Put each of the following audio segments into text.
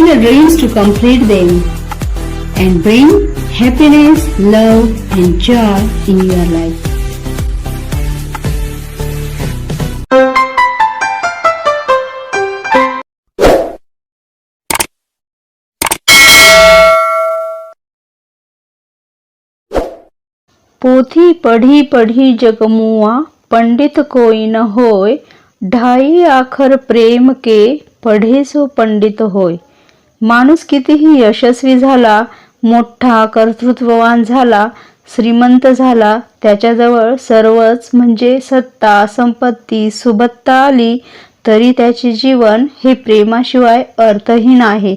fulfill your dreams to complete them and bring happiness, love, and joy in your life. पोथी पढ़ी पढ़ी जगमुआ पंडित कोई न होय ढाई आखर प्रेम के पढे सो पंडित होय माणूस कितीही यशस्वी झाला मोठा कर्तृत्ववान झाला श्रीमंत झाला त्याच्याजवळ सर्वच म्हणजे सत्ता संपत्ती सुबत्ता आली तरी त्याचे जीवन हे प्रेमाशिवाय अर्थहीन आहे.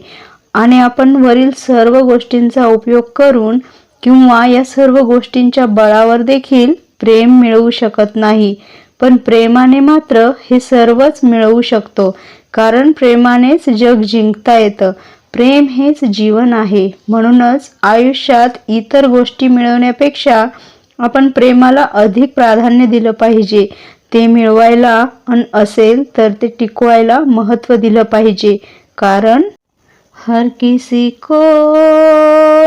आणि आपण वरील सर्व गोष्टींचा उपयोग करून किंवा या सर्व गोष्टींच्या बळावर देखील प्रेम मिळवू शकत नाही. पण प्रेमाने मात्र हे सर्वच मिळवू शकतो. कारण प्रेमानेच जग जिंकता येतं. प्रेम हेच जीवन आहे. म्हणूनच आयुष्यात इतर गोष्टी मिळवण्यापेक्षा आपण प्रेमाला अधिक प्राधान्य दिलं पाहिजे. ते मिळवायला अन असेल तर ते टिकवायला महत्त्व दिलं पाहिजे. कारण हर किसी को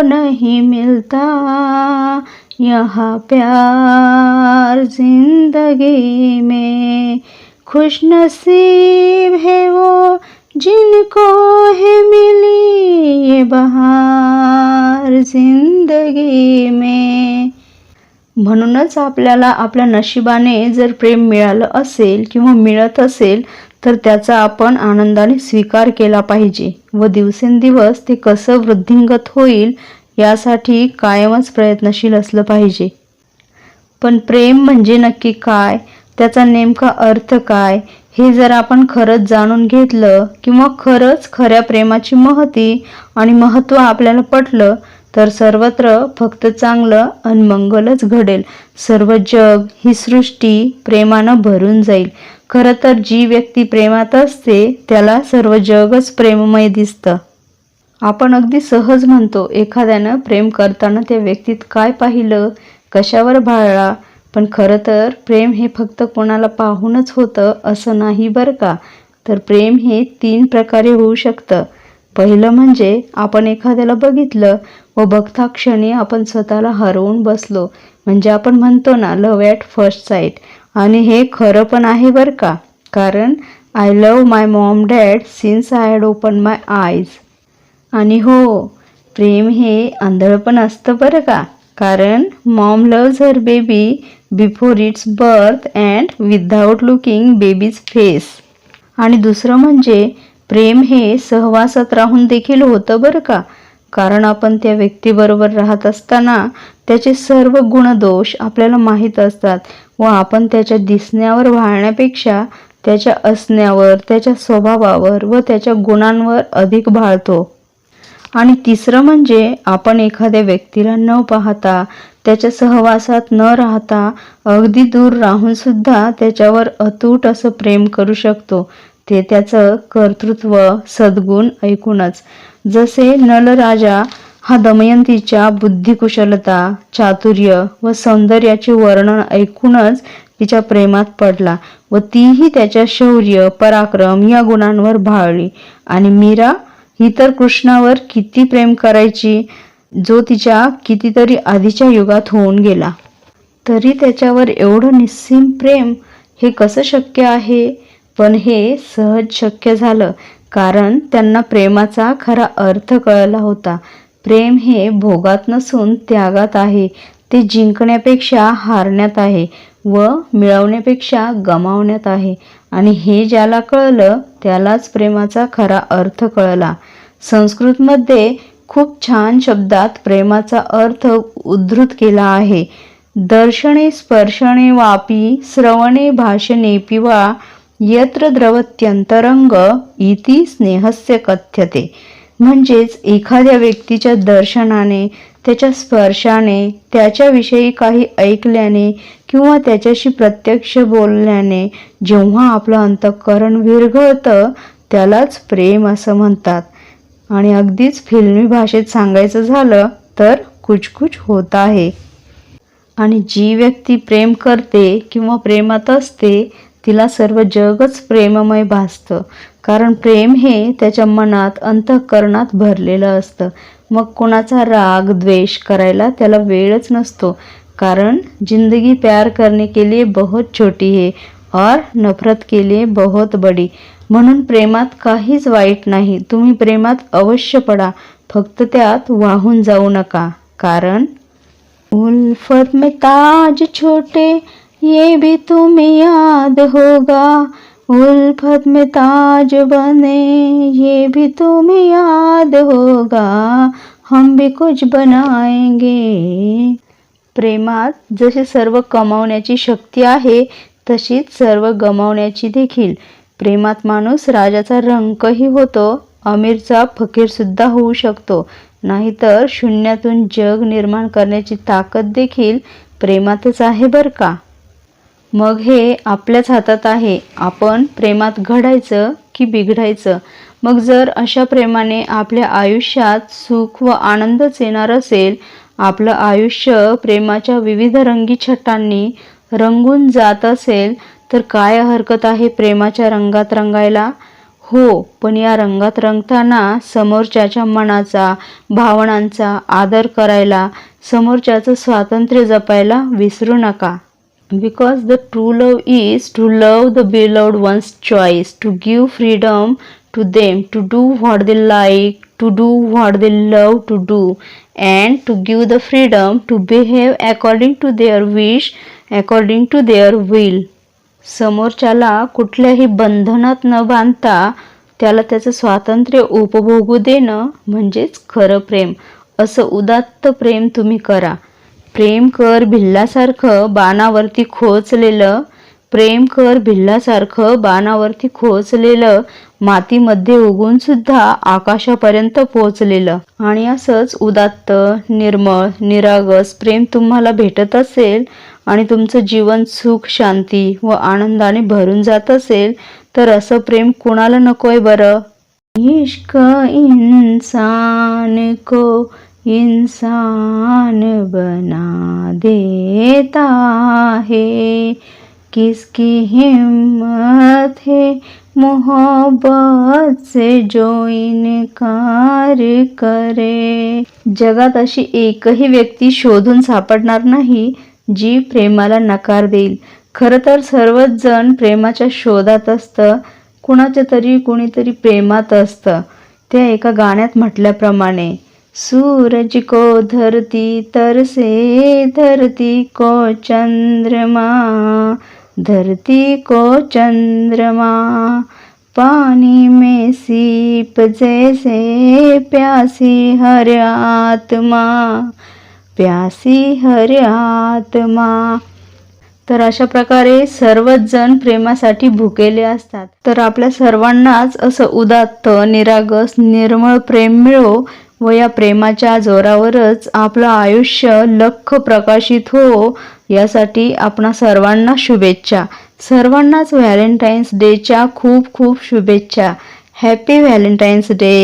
नहीं मिलता. यहाँ प्यार जिंदगी में खुश नसीब है वो जिनको है मिली ये बहार जिंदगी में. म्हणूनच आपल्याला आपल्या नशिबाने जर प्रेम मिळालं असेल किंवा मिळत असेल तर त्याचा आपण आनंदाने स्वीकार केला पाहिजे व दिवसेंदिवस ते कसं वृद्धिंगत होईल यासाठी कायमच प्रयत्नशील असलं पाहिजे. पण प्रेम म्हणजे नक्की काय? त्याचा नेमका अर्थ काय? हे जर आपण खरंच जाणून घेतलं किंवा खरंच खऱ्या प्रेमाची महती आणि महत्त्व आपल्याला पटलं तर सर्वत्र फक्त चांगलं अनमंगलच मंगलच घडेल. सर्व जग ही सृष्टी प्रेमानं भरून जाईल. खरं तर जी व्यक्ती प्रेमात असते त्याला सर्व जगच प्रेममय दिसतं. आपण अगदी सहज म्हणतो एखाद्यानं प्रेम करताना त्या व्यक्तीत काय पाहिलं? कशावर भाळला पण खरं तर प्रेम हे फक्त कोणाला पाहूनच होतं असं नाही बरं का? तर प्रेम हे तीन प्रकारे होऊ शकतं. पहिलं म्हणजे आपण एखाद्याला बघितलं व बघता क्षणी आपण स्वतःला हरवून बसलो. म्हणजे आपण म्हणतो ना लव ॲट फर्स्ट साईट आणि हे खरं पण आहे बरं का? कारण I love my mom dad since I had open my eyes आणि हो प्रेम हे आंधळ पण असतं बरं का? कारण mom loves her baby before its birth and without looking baby's face आणि दुसरं म्हणजे प्रेम हे सहवासात राहून देखील होतं बरं का? कारण आपण त्या व्यक्तीबरोबर राहत असताना त्याचे सर्व गुणदोष आपल्याला माहीत असतात व आपण त्याच्या दिसण्यावर वाहण्यापेक्षा त्याच्या असण्यावर त्याच्या स्वभावावर व त्याच्या गुणांवर अधिक भाळतो. आणि तिसरं म्हणजे आपण एखाद्या व्यक्तीला न पाहता त्याच्या सहवासात न राहता अगदी दूर राहून सुद्धा त्याच्यावर अतूट असं प्रेम करू शकतो. ते त्याचं कर्तृत्व सद्गुण ऐकूनच. जसे नलराजा हा दमयंतीच्या बुद्धिकुशलता चातुर्य व सौंदर्याचे वर्णन ऐकूनच तिच्या प्रेमात पडला व तीही त्याच्या शौर्य पराक्रम या गुणांवर भाळली. आणि मीरा ही तर कृष्णावर किती प्रेम करायची जो तिच्या कितीतरी आधीच्या युगात होऊन गेला. तरी त्याच्यावर एवढं निस्सीम प्रेम हे कसं शक्य आहे? पण हे सहज शक्य झालं कारण त्यांना प्रेमाचा खरा अर्थ कळला होता. प्रेम हे भोगात नसून त्यागात आहे ते जिंकण्यापेक्षा हारण्यात आहे व मिळवण्यापेक्षा गमावण्यात आहे. आणि हे ज्याला कळलं त्यालाच प्रेमाचा खरा अर्थ कळला. संस्कृतमध्ये खूप छान शब्दात प्रेमाचा अर्थ उद्धृत केला आहे. दर्शने स्पर्शने वापी श्रवणे भाषणे पिवा यत्र द्रवत्यंतरंग इति स्नेहस्य कथ्यते. म्हणजेच एखाद्या व्यक्तीच्या दर्शनाने त्याच्या स्पर्शाने त्याच्याविषयी काही ऐकल्याने किंवा त्याच्याशी प्रत्यक्ष बोलल्याने जेव्हा आपलं अंतःकरण विरघळतं त्यालाच प्रेम असं म्हणतात. आणि अगदीच फिल्मी भाषेत सांगायचं झालं तर कुछ कुछ होत आहे. आणि जी व्यक्ती प्रेम करते किंवा प्रेमात असते तिला सर्व जगच प्रेममय भासतं. कारण प्रेम हे त्याच्या मनात अंतःकरणात भरलेलं असतं. मग कोणाचा राग द्वेष करायला त्याला वेळच नसतो. कारण जिंदगी प्यार करने के लिए बहुत छोटी है और नफरत के लिए बहुत बड़ी. म्हणून प्रेमात काहीच वाईट नाही. तुम्ही प्रेमात अवश्य पडा. फक्त त्यात वाहून जाऊ नका. कारण उल्फत में ताज छोटे ये भी तुम्हें याद होगा. उल्फत में ताज बने ये भी तुम्हें याद होगा। हम भी कुछ बनाएंगे। प्रेमात जसे सर्व कमावण्याची शक्ती आहे तशीच सर्व गमावण्याची देखील. प्रेमात माणूस राजाचा रंकही होतो अमीरचा फकीरसुद्धा होऊ शकतो. नाहीतर शून्यातून जग निर्माण करण्याची ताकद देखील प्रेमातच आहे बरं का? मग हे आपल्याच हातात आहे. आपण प्रेमात घडायचं की बिघडायचं? मग जर अशा प्रेमाने आपल्या आयुष्यात सुख व आनंदच येणार असेल आपलं आयुष्य प्रेमाच्या विविध रंगी छटांनी रंगून जात असेल तर काय हरकत आहे प्रेमाच्या रंगात रंगायला? हो पण या रंगात रंगताना समोरच्याच्या मनाचा भावनांचा आदर करायला समोरच्याचं स्वातंत्र्य जपायला विसरू नका. Because the true love is to love the beloved one's choice to give freedom to them to do what they like to do what they love to do and to give the freedom to behave according to their wish according to their will समोरच्याला कुठल्याही बंधनात न बांधता त्याला त्याचं स्वातंत्र्य उपभोगू देणं म्हणजेच खरं प्रेम असं उदात्त प्रेम तुम्ही करा प्रेम कर भिल्लासारखं बाणावरती खोचलेलं प्रेम कर भिल्लासारखं बाणावरती खोचलेलं मातीमध्ये उगून सुद्धा आकाशापर्यंत पोचलेलं आणि असंच उदात्त निर्मळ निरागस प्रेम तुम्हाला भेटत असेल आणि तुमचं जीवन सुख शांती व आनंदाने भरून जात असेल तर असं प्रेम कुणाला नकोय बरं? इश्क इंसान को इंसान बना देता है। किसकी हिम्मत है? मोहब्बत से जो इनकार करे। जगात अशी एकही व्यक्ती शोधून सापडणार नाही जी प्रेमाला नकार देईल. खरं तर सर्वच जण प्रेमाच्या शोधात असतं. कुणाच्या तरी कुणीतरी प्रेमात असतं. त्या एका गाण्यात म्हटल्याप्रमाणे सूरज को धरती तरसे धरती को चंद्रमा धरती को चंद्रमा पानी में सीप जैसे प्यासी हर आत्मा प्यासी हर आत्मा. तर अशा प्रकारे सर्वच जण प्रेमासाठी भुकेले असतात. तर आपल्या सर्वांनाच असं उदात्त निरागस निर्मळ प्रेम मिळो व या प्रेमाच्या जोरावरच आपलं आयुष्य लख प्रकाशित हो यासाठी आपणा सर्वांना शुभेच्छा. सर्वांनाच व्हॅलेंटाईन्स डेच्या खूप खूप शुभेच्छा. Happy Valentine's day!